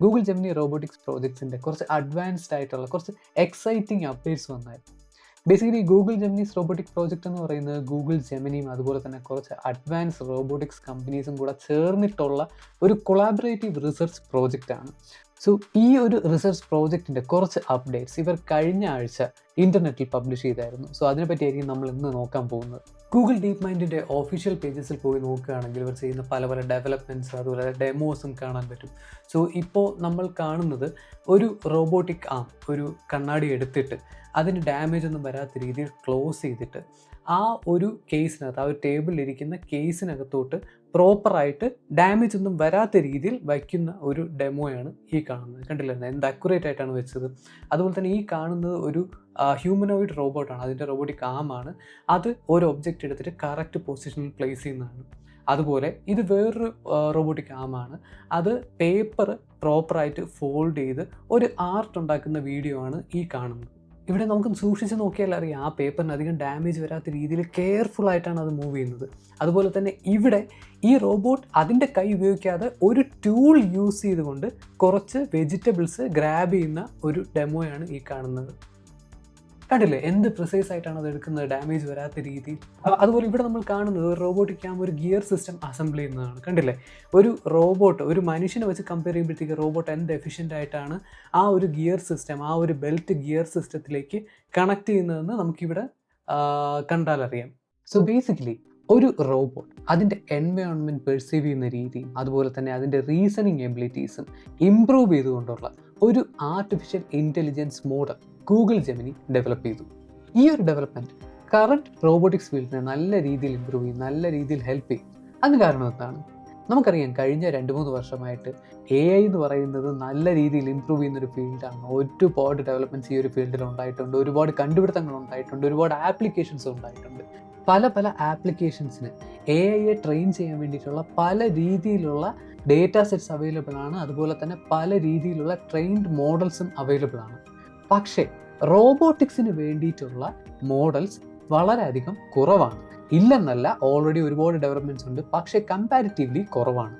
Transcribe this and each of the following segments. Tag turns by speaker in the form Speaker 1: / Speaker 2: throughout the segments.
Speaker 1: Google Gemini robotics പ്രോജക്ട്സിന്റെ കുറച്ച് advanced ആയിട്ടുള്ള കുറച്ച് എക്സൈറ്റിംഗ് അപ്ഡേറ്റ്സ് വന്നായിരുന്നു. Basically Google Gemini's robotic project എന്ന് പറയുന്നത് ഗൂഗിൾ ജെമിനിയും അതുപോലെ തന്നെ കുറച്ച് അഡ്വാൻസ് റോബോട്ടിക്സ് കമ്പനീസും കൂടെ ചേർന്നിട്ടുള്ള ഒരു കൊളാബറേറ്റീവ് റിസർച്ച് പ്രോജക്റ്റാണ് സോ ഈ ഒരു റിസർച്ച് പ്രോജക്റ്റിന്റെ കുറച്ച് അപ്ഡേറ്റ്സ് ഇവർ കഴിഞ്ഞ ആഴ്ച ഇന്റർനെറ്റിൽ പബ്ലിഷ് ചെയ്തായിരുന്നു. സോ അതിനെപ്പറ്റിയായിരിക്കും നമ്മൾ ഇന്ന് നോക്കാൻ പോകുന്നത്. ഗൂഗിൾ ഡീപ് മൈൻഡിന്റെ ഒഫീഷ്യൽ പേജസിൽ പോയി നോക്കുകയാണെങ്കിൽ ഇവർ ചെയ്യുന്ന പല പല ഡെവലപ്മെന്റ്സ് അതുപോലെ ഡെമോസും കാണാൻ പറ്റും. സോ ഇപ്പോൾ നമ്മൾ കാണുന്നത് ഒരു റോബോട്ടിക് ആം ഒരു കണ്ണാടി എടുത്തിട്ട് അതിന് ഡാമേജ് ഒന്നും വരാത്ത രീതിയിൽ ക്ലോസ് ചെയ്തിട്ട് ആ ഒരു കേസിനകത്ത് ആ ഒരു ടേബിളിലിരിക്കുന്ന കേസിനകത്തോട്ട് പ്രോപ്പറായിട്ട് ഡാമേജ് ഒന്നും വരാത്ത രീതിയിൽ വയ്ക്കുന്ന ഒരു ഡെമോയാണ് ഈ കാണുന്നത്. കണ്ടില്ലായിരുന്നു എന്ത് അക്യുറേറ്റ് ആയിട്ടാണ് വെച്ചത്. അതുപോലെ തന്നെ ഈ കാണുന്നത് ഒരു ഹ്യൂമനോയിഡ് റോബോട്ടാണ് അതിന്റെ റോബോട്ടിക് ആമാണ് അത് ഒരു ഒബ്ജക്റ്റ് എടുത്തിട്ട് കറക്റ്റ് പൊസിഷനിൽ പ്ലേസ് ചെയ്യുന്നതാണ്. അതുപോലെ ഇത് വേറൊരു റോബോട്ടിക് ആമാണ് അത് പേപ്പർ പ്രോപ്പറായിട്ട് ഫോൾഡ് ചെയ്ത് ഒരു ആർട്ട് ഉണ്ടാക്കുന്ന വീഡിയോ ആണ് ഈ കാണുന്നത്. ഇവിടെ നമുക്ക് സൂക്ഷിച്ച് നോക്കിയാൽ അറിയാം ആ പേപ്പറിന് അധികം ഡാമേജ് വരാത്ത രീതിയിൽ കെയർഫുൾ ആയിട്ടാണ് അത് മൂവ് ചെയ്യുന്നത്. അതുപോലെ തന്നെ ഇവിടെ ഈ റോബോട്ട് അതിന്റെ കൈ ഉപയോഗിക്കാതെ ഒരു ടൂൾ യൂസ് ചെയ്തുകൊണ്ട് കുറച്ച് വെജിറ്റബിൾസ് ഗ്രാബ് ചെയ്യുന്ന ഒരു ഡെമോയാണ് ഈ കാണുന്നത്. കണ്ടില്ലേ? എന്ത് പ്രിസൈസ് ആയിട്ടാണ് അത് എടുക്കുന്നത്? ഡാമേജ് വരാത്ത രീതി. അതുപോലെ ഇവിടെ നമ്മൾ കാണുന്നത് റോബോട്ടിക് ക്യാം ഒരു ഗിയർ സിസ്റ്റം അസംബിൾ ചെയ്യുന്നതാണ്. കണ്ടില്ലേ? ഒരു റോബോട്ട് ഒരു മനുഷ്യനെ വെച്ച് കമ്പയർ ചെയ്യുമ്പോഴത്തേക്ക് റോബോട്ട് എന്ത് എഫിഷ്യന്റ് ആയിട്ടാണ് ആ ഒരു ഗിയർ സിസ്റ്റം ആ ഒരു ബെൽറ്റ് ഗിയർ സിസ്റ്റത്തിലേക്ക് കണക്ട് ചെയ്യുന്നതെന്ന് നമുക്കിവിടെ കണ്ടാലറിയാം സോ ബേസിക്കലി ഒരു റോബോട്ട് അതിന്റെ എൻവയോൺമെന്റ് പെർസീവ് ചെയ്യുന്ന രീതിയും അതുപോലെ തന്നെ അതിന്റെ റീസണിങ് എബിലിറ്റീസും ഇമ്പ്രൂവ് ചെയ്തുകൊണ്ടുള്ള ഒരു artificial intelligence model Google Gemini develop ചെയ്തു. ഈ ഒരു ഡെവലപ്മെന്റ് കറണ്ട് റോബോട്ടിക്സ് ഫീൽഡിനെ നല്ല രീതിയിൽ ഇമ്പ്രൂവ് ചെയ്യും നല്ല രീതിയിൽ ഹെൽപ്പ് ചെയ്യും. അത് കാരണം എന്താണ്? നമുക്കറിയാം കഴിഞ്ഞ രണ്ട് മൂന്ന് വർഷമായിട്ട് എ ഐ എന്ന് പറയുന്നത് നല്ല രീതിയിൽ ഇമ്പ്രൂവ് ചെയ്യുന്ന ഒരു ഫീൽഡാണ് ഒരുപാട് ഡെവലപ്മെന്റ്സ് ഈ ഒരു ഫീൽഡിൽ ഉണ്ടായിട്ടുണ്ട്. ഒരുപാട് കണ്ടുപിടുത്തങ്ങൾ ഉണ്ടായിട്ടുണ്ട്. ഒരുപാട് ആപ്ലിക്കേഷൻസ് ഉണ്ടായിട്ടുണ്ട്. പല പല ആപ്ലിക്കേഷൻസിന് എ ഐയെ ട്രെയിൻ ചെയ്യാൻ വേണ്ടിയിട്ടുള്ള പല രീതിയിലുള്ള ഡേറ്റ സെറ്റ്സ് അവൈലബിൾ ആണ്. അതുപോലെ തന്നെ പല രീതിയിലുള്ള ട്രെയിൻഡ് മോഡൽസും അവൈലബിൾ ആണ്. പക്ഷേ റോബോട്ടിക്സിന് വേണ്ടിയിട്ടുള്ള മോഡൽസ് വളരെയധികം കുറവാണ്. ഇല്ലെന്നല്ല ഓൾറെഡി ഒരുപാട് ഡെവലപ്മെന്റ്സ് ഉണ്ട് പക്ഷേ കമ്പാരിറ്റീവ്ലി കുറവാണ്.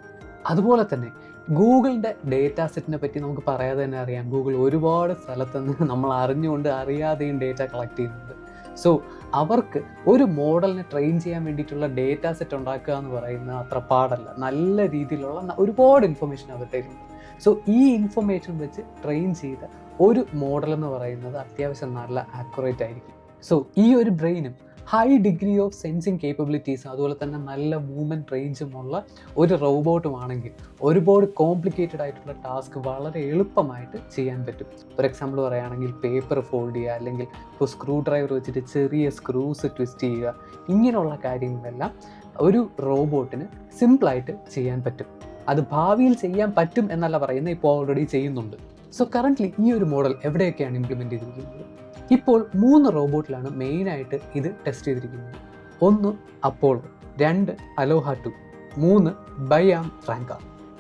Speaker 1: അതുപോലെ തന്നെ ഗൂഗിളിന്റെ ഡേറ്റ സെറ്റിനെ പറ്റി നമുക്ക് പറയാതെ തന്നെ അറിയാം. ഗൂഗിൾ ഒരുപാട് സ്ഥലത്ത് നിന്ന് നമ്മൾ അറിഞ്ഞുകൊണ്ട് അറിയാതെയും ഡേറ്റ കളക്ട് ചെയ്യുന്നുണ്ട്. സോ അവർക്ക് ഒരു മോഡലിനെ ട്രെയിൻ ചെയ്യാൻ വേണ്ടിയിട്ടുള്ള ഡേറ്റ സെറ്റ് ഉണ്ടാക്കുക എന്ന് പറയുന്നത് അത്ര പാടല്ല. നല്ല രീതിയിലുള്ള ഒരുപാട് ഇൻഫർമേഷൻ അവരുടെ കയ്യിലുണ്ട്. സോ ഈ ഇൻഫർമേഷൻ വെച്ച് ട്രെയിൻ ചെയ്ത ഒരു മോഡൽ എന്ന് പറയുന്നത് അത്യാവശ്യം നല്ല ആക്യുറേറ്റ് ആയിരിക്കും. സോ ഈ ഒരു ബ്രെയിനും ഹൈ ഡിഗ്രി ഓഫ് സെൻസിങ് കേപ്പബിലിറ്റീസും അതുപോലെ തന്നെ നല്ല മൂവ്മെന്റ് റേഞ്ചുമുള്ള ഒരു റോബോട്ടുമാണെങ്കിൽ ഒരുപാട് കോംപ്ലിക്കേറ്റഡ് ആയിട്ടുള്ള ടാസ്ക് വളരെ എളുപ്പമായിട്ട് ചെയ്യാൻ പറ്റും. ഫോർ എക്സാമ്പിൾ പറയുകയാണെങ്കിൽ പേപ്പർ ഫോൾഡ് ചെയ്യുക അല്ലെങ്കിൽ ഇപ്പോൾ സ്ക്രൂ ഡ്രൈവർ വെച്ചിട്ട് ചെറിയ സ്ക്രൂസ് ട്വിസ്റ്റ് ചെയ്യുക ഇങ്ങനെയുള്ള കാര്യങ്ങളെല്ലാം ഒരു റോബോട്ടിന് സിമ്പിളായിട്ട് ചെയ്യാൻ പറ്റും. അത് ഭാവിയിൽ ചെയ്യാൻ പറ്റും എന്നല്ല പറയുന്നത് ഇപ്പോൾ ഓൾറെഡി ചെയ്യുന്നുണ്ട്. സോ കറന്റ്ലി ഈ ഒരു മോഡൽ എവിടെയൊക്കെയാണ് ഇംപ്ലിമെന്റ് ചെയ്തിരിക്കുന്നത്? ഇപ്പോൾ മൂന്ന് റോബോട്ടിലാണ് മെയിനായിട്ട് ഇത് ടെസ്റ്റ് ചെയ്തിരിക്കുന്നത്. ഒന്ന് അപ്പോളോ രണ്ട് അലോഹ ടു മൂന്ന് ബയാം ഫ്രാങ്ക.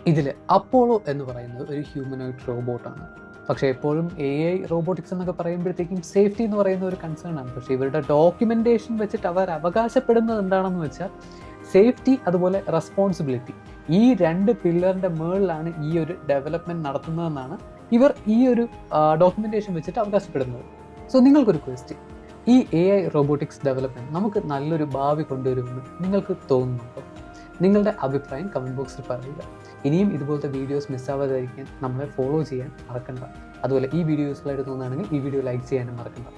Speaker 1: ഇതിൽ അപ്പോളോ എന്ന് പറയുന്നത് ഒരു ഹ്യൂമനോയിഡ് റോബോട്ടാണ് പക്ഷേ എപ്പോഴും എ ഐ റോബോട്ടിക്സ് എന്നൊക്കെ പറയുമ്പോഴത്തേക്കും സേഫ്റ്റി എന്ന് പറയുന്ന ഒരു കൺസേൺ ആണ്. പക്ഷേ ഇവരുടെ ഡോക്യുമെന്റേഷൻ വെച്ചിട്ട് അവർ അവകാശപ്പെടുന്നത് എന്താണെന്ന് വെച്ചാൽ സേഫ്റ്റി അതുപോലെ റെസ്പോൺസിബിലിറ്റി ഈ രണ്ട് പില്ലറിന്റെ മുകളിലാണ് ഈ ഒരു ഡെവലപ്മെന്റ് നടത്തുന്നതെന്നാണ് ഇവർ ഈ ഒരു ഡോക്യുമെന്റേഷൻ വെച്ചിട്ട് അവകാശപ്പെടുന്നത്. സോ നിങ്ങൾക്കൊരു ക്വസ്റ്റ്യൻ ഈ എ ഐ റോബോട്ടിക്സ് ഡെവലപ്മെന്റ് നമുക്ക് നല്ലൊരു ഭാവി കൊണ്ടുവരുമെന്ന് നിങ്ങൾക്ക് തോന്നുന്നുണ്ടോ? നിങ്ങളുടെ അഭിപ്രായം കമന്റ് ബോക്സിൽ പറയുക. ഇനിയും ഇതുപോലത്തെ വീഡിയോസ് മിസ്സാവാതിരിക്കാൻ നമ്മളെ ഫോളോ ചെയ്യാൻ മറക്കണ്ട. അതുപോലെ ഈ വീഡിയോ യൂസ്ഫുൾ ആയിട്ട് തോന്നുകയാണെങ്കിൽ ഈ വീഡിയോ ലൈക്ക് ചെയ്യാനും മറക്കണ്ട.